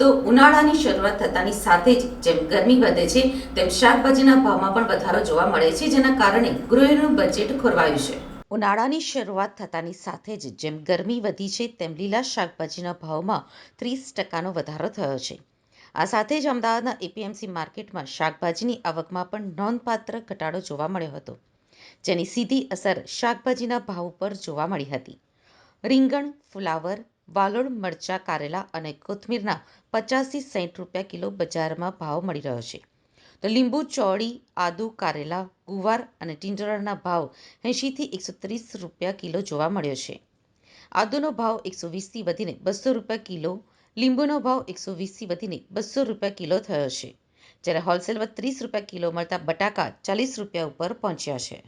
થતાની સાથે જ જેમ ગરમી વધે છે, તેમ શાકભાજીના ભાવમાં પણ વધારો જોવા મળે છે, જેના કારણે ગૃહિણીનું બજેટ ખોરવાયું છે. ઉનાળાની શરૂઆત થતાની સાથે જ જેમ ગરમી વધી છે, તેમ લીલા શાકભાજીના ભાવમાં ત્રીસ ટકાનો વધારો થયો છે. આ સાથે જ અમદાવાદના એપીએમસી માર્કેટમાં શાકભાજીની આવકમાં પણ નોંધપાત્ર ઘટાડો જોવા મળ્યો હતો, જેની સીધી અસર શાકભાજીના ભાવ ઉપર જોવા મળી હતી. રીંગણ, ફુલાવર વાલોળ મરચાં કારેલા અને કોથમીરના પચાસથી સાઠ રૂપિયા કિલો બજારમાં ભાવ મળી રહ્યો છે. તો લીંબુ, ચોળી, આદુ, કારેલા, ગુવાર અને ટીંડોળાના ભાવ એંશીથી એકસો ત્રીસ રૂપિયા કિલો જોવા મળ્યો છે. આદુનો ભાવ એકસો વીસથી વધીને બસો રૂપિયા કિલો, લીંબુનો ભાવ એકસો વીસથી વધીને બસો રૂપિયા કિલો થયો છે, જ્યારે હોલસેલમાં ત્રીસ રૂપિયા કિલો મળતા બટાકા ચાલીસ રૂપિયા ઉપર પહોંચ્યા છે.